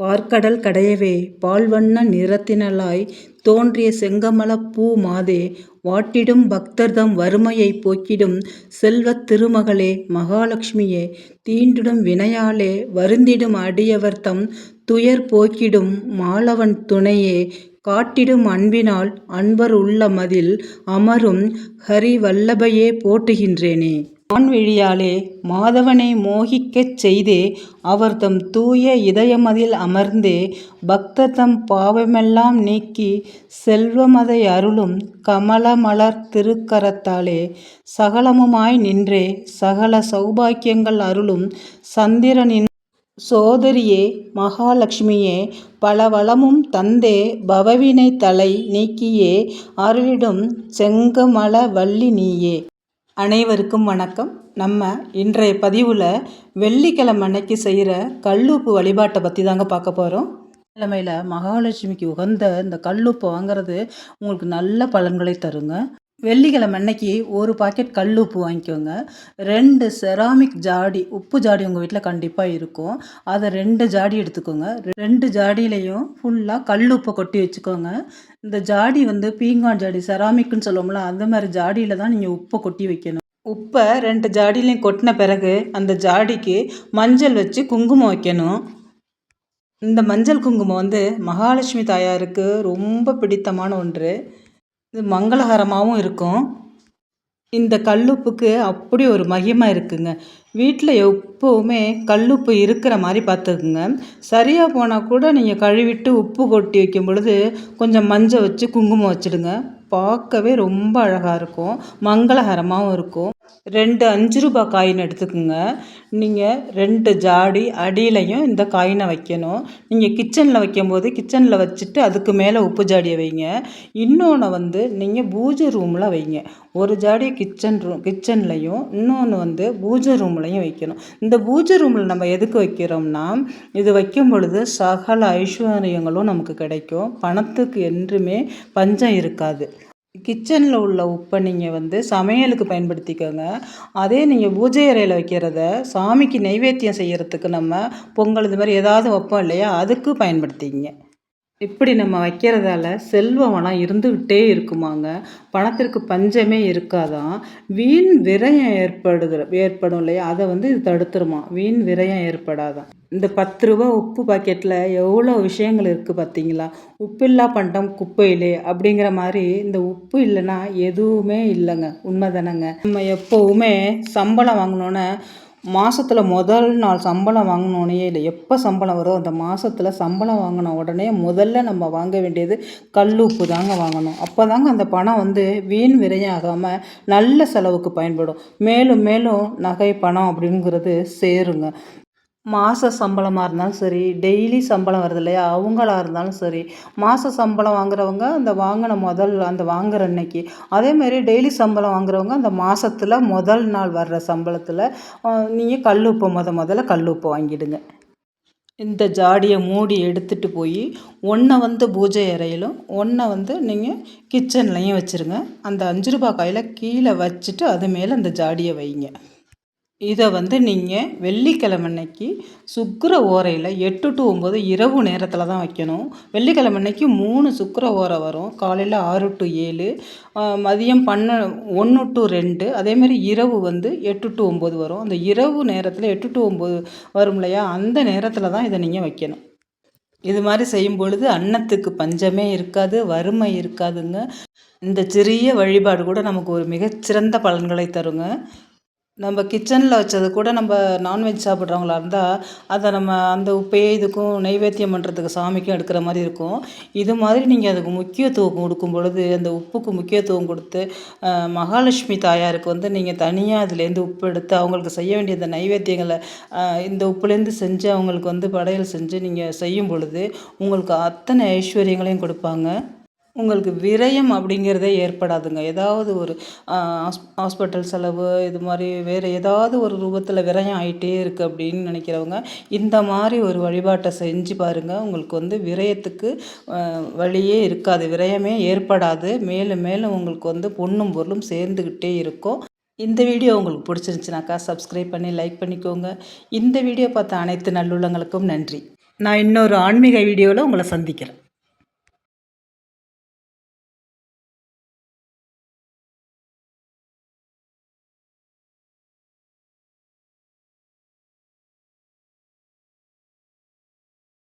பார்க்கடல் கடையவே பால்வண்ண நிறத்தினளாய் தோன்றிய செங்கமலப் பூ மாதே வாட்டிடும் பக்தர்தம் வறுமையைப் போக்கிடும் செல்வத் திருமகளே மகாலட்சுமியே தீண்டிடும் வினையாலே வருந்திடும் அடியவர்தம் துயர் போக்கிடும் மாலவன் துணையே காட்டிடும் அன்பினால் அன்பர் உள்ள மதில் அமரும் ஹரிவல்லபையே போட்டுகின்றேனே மான்விழியாலே மாதவனை மோகிக்கச் செய்தே அவர்தம் தூய இதயமதில் அமர்ந்தே பக்தர்தம் பாவமெல்லாம் நீக்கி செல்வமதை அருளும் கமலமலர் திருக்கரத்தாலே சகலமுமாய் நின்றே சகல சௌபாக்கியங்கள் அருளும் சந்திரனின் சோதரியே மகாலட்சுமியே பல வளமும் தந்தே பவவினைத் தலை நீக்கியே அருளிடும் செங்கமலவல்லி நீயே. அனைவருக்கும் வணக்கம். நம்ம இன்றைய பதிவில் வெள்ளிக்கிழமை அன்னைக்கு செய்கிற கல்லுப்பு வழிபாட்டை பற்றி தாங்க பார்க்க போகிறோம் கிழமையில் மகாலட்சுமிக்கு உகந்த இந்த கல்லுப்பு வாங்குறது உங்களுக்கு நல்ல பலன்களை தருங்க. வெள்ளிக்கிழமை அன்னைக்கு ஒரு பாக்கெட் கல் உப்பு வாங்கிக்கோங்க. ரெண்டு செராமிக் ஜாடி உப்பு ஜாடி உங்கள் வீட்டில் கண்டிப்பாக இருக்கும். அதை ரெண்டு ஜாடி எடுத்துக்கோங்க. ரெண்டு ஜாடியிலையும் ஃபுல்லாக கல் உப்பை கொட்டி வச்சுக்கோங்க. இந்த ஜாடி வந்து பீங்கான் ஜாடி செராமிக்னு சொல்லுவோம்ல அந்த மாதிரி ஜாடியில் தான் நீங்கள் உப்பை கொட்டி வைக்கணும். உப்பை ரெண்டு ஜாடியிலையும் கொட்டின பிறகு அந்த ஜாடிக்கு மஞ்சள் வச்சு குங்குமம் வைக்கணும். இந்த மஞ்சள் குங்குமம் வந்து மகாலட்சுமி தாயாருக்கு ரொம்ப பிடித்தமான ஒன்று. இது மங்களகரமாகவும் இருக்கும். இந்த கல்லுப்புக்கு அப்படி ஒரு மகிமை இருக்குங்க. வீட்டில் எப்போவுமே கல்லுப்பு இருக்கிற மாதிரி பார்த்துக்குங்க. சரியாக போனால் கூட நீங்கள் கழுவிட்டு உப்பு கொட்டி வைக்கும் பொழுது கொஞ்சம் மஞ்சள் வச்சு குங்குமம் வச்சுடுங்க. பார்க்கவே ரொம்ப அழகாக இருக்கும். மங்களகரமாகவும் இருக்கும். ரெண்டு அஞ்சு ரூபா காயின் எடுத்துக்கோங்க. நீங்கள் ரெண்டு ஜாடி அடியிலையும் இந்த காயினை வைக்கணும். நீங்கள் கிச்சனில் வைக்கும்போது கிச்சனில் வச்சுட்டு அதுக்கு மேலே உப்பு ஜாடியை வைங்க. இன்னொன்று வந்து நீங்கள் பூஜை ரூமில் வைங்க. ஒரு ஜாடி கிச்சன் ரூம் கிச்சன்லையும் இன்னொன்று வந்து பூஜை ரூம்லையும் வைக்கணும். இந்த பூஜை ரூமில் நம்ம எதுக்கு வைக்கிறோம்னா இது வைக்கும் பொழுது சகல ஐஸ்வர்யங்களும் நமக்கு கிடைக்கும். பணத்துக்கு என்றுமே பஞ்சம் இருக்காது. கிச்சனில் உள்ள உப்பை நீங்கள் வந்து சமையலுக்கு பயன்படுத்திக்கோங்க. அதே நீங்கள் பூஜை அறையில் வைக்கிறத சாமிக்கு நைவேத்தியம் செய்கிறதுக்கு நம்ம பொங்கல் இது மாதிரி ஏதாவது வைப்போம் இல்லையா? அதுக்கு பயன்படுத்திக்கங்க. இப்படி நம்ம வைக்கிறதால செல்வ வளம் இருந்துக்கிட்டே இருக்குமாங்க. பணத்திற்கு பஞ்சமே இருக்காதான். வீண் விரயம் ஏற்படுகிற ஏற்படும் இல்லையா? அதை வந்து இது தடுத்துருமா? வீண் விரயம் ஏற்படாதான். இந்த பத்து ரூபா உப்பு பாக்கெட்டில் எவ்வளோ விஷயங்கள் இருக்குது பார்த்தீங்களா உப்பில்லா பண்டம் குப்பையிலே அப்படிங்கிற மாதிரி இந்த உப்பு இல்லைன்னா எதுவுமே இல்லைங்க. உண்மை தானேங்க நம்ம எப்போவுமே சம்பளம் வாங்கினோன்னே மாதத்தில் முதல் நாள் சம்பளம் வாங்கினோடனே இல்லை எப்போ சம்பளம் வரும் அந்த மாதத்தில் சம்பளம் வாங்கின உடனே முதல்ல நம்ம வாங்க வேண்டியது கல் உப்பு தாங்க வாங்கணும். அப்போ தாங்க அந்த பணம் வந்து வீண் விரையாகாமல் நல்ல செலவுக்கு பயன்படும். மேலும் மேலும் நகை பணம் அப்படிங்கிறது சேருங்க. மாத சம்பளமாக இருந்தாலும் சரி டெய்லி சம்பளம் வருது இல்லையா? அவங்களாக இருந்தாலும் சரி மாத சம்பளம் வாங்குறவங்க அந்த வாங்கின முதல் அந்த வாங்குற அன்னைக்கு. அதேமாரி டெய்லி சம்பளம் வாங்குறவங்க அந்த மாதத்துல முதல் நாள் வர்ற சம்பளத்தில் நீங்கள் கல் உப்பை முத முதல்ல கல் உப்பு வாங்கிடுங்க. இந்த ஜாடியை மூடி எடுத்துகிட்டு போய் ஒன்றை வந்து பூஜை அறையிலும் ஒன்றை வந்து நீங்கள் கிச்சன்லையும் வச்சுருங்க. அந்த அஞ்சு ரூபாய் காயில் கீழே வச்சுட்டு அது மேலே அந்த ஜாடியை வைங்க. இதை வந்து நீங்கள் வெள்ளிக்கிழமை அன்னைக்கு சுக்கர ஓரையில் எட்டு டு ஒம்பது இரவு நேரத்தில் தான் வைக்கணும். வெள்ளிக்கிழமை அன்னைக்கு மூணு சுக்கர ஓரை வரும். காலையில் ஆறு டு ஏழு மதியம் பண்ண ஒன்று டு ரெண்டு அதேமாரி இரவு வந்து எட்டு டு ஒம்பது வரும். அந்த இரவு நேரத்தில் எட்டு டு ஒம்பது வரும் இல்லையா? அந்த நேரத்தில் தான் இதை நீங்கள் வைக்கணும். இது மாதிரி செய்யும் பொழுது அன்னத்துக்கு பஞ்சமே இருக்காது வறுமை இருக்காதுங்க. இந்த சிறிய வழிபாடு கூட நமக்கு ஒரு மிகச்சிறந்த பலன்களை தருங்க. நம்ம கிச்சனில் வச்சது கூட நம்ம நான்வெஜ் சாப்பிட்றவங்களா இருந்தால் அதை நம்ம அந்த உப்பையே இதுக்கும் நைவேத்தியம் பண்ணுறதுக்கு சாமிக்கும் எடுக்கிற மாதிரி இருக்கும். இது மாதிரி நீங்கள் அதுக்கு முக்கியத்துவம் கொடுக்கும் பொழுது அந்த உப்புக்கு முக்கியத்துவம் கொடுத்து மகாலட்சுமி தாயாருக்கு வந்து நீங்கள் தனியாக அதுலேருந்து உப்பு எடுத்து அவங்களுக்கு செய்ய வேண்டிய அந்த நைவேத்தியங்களை இந்த உப்புலேருந்து செஞ்சு அவங்களுக்கு வந்து படையல் செஞ்சு நீங்கள் செய்யும் பொழுது உங்களுக்கு அத்தனை ஐஸ்வர்யங்களையும் கொடுப்பாங்க. உங்களுக்கு விரயம் அப்படிங்கிறதே ஏற்படாதுங்க. ஏதாவது ஒரு ஹாஸ்பிட்டல் செலவு இது மாதிரி வேறு ஏதாவது ஒரு ரூபத்தில் விரயம் ஆகிட்டே இருக்குது அப்படின்னு நினைக்கிறவங்க இந்த மாதிரி ஒரு வழிபாட்டை செஞ்சு பாருங்கள் உங்களுக்கு வந்து விரயத்துக்கு வழியே இருக்காது. விரயமே ஏற்படாது. மேலும் மேலும் உங்களுக்கு வந்து பொண்ணும் பொருளும் சேர்ந்துக்கிட்டே இருக்கும். இந்த வீடியோ உங்களுக்கு பிடிச்சிருந்துச்சுனாக்கா சப்ஸ்கிரைப் பண்ணி லைக் பண்ணிக்கோங்க. இந்த வீடியோ பார்த்த அனைத்து நல்லுள்ளங்களுக்கும் நன்றி. நான் இன்னொரு ஆன்மீக வீடியோவில் உங்களை சந்திக்கிறேன்.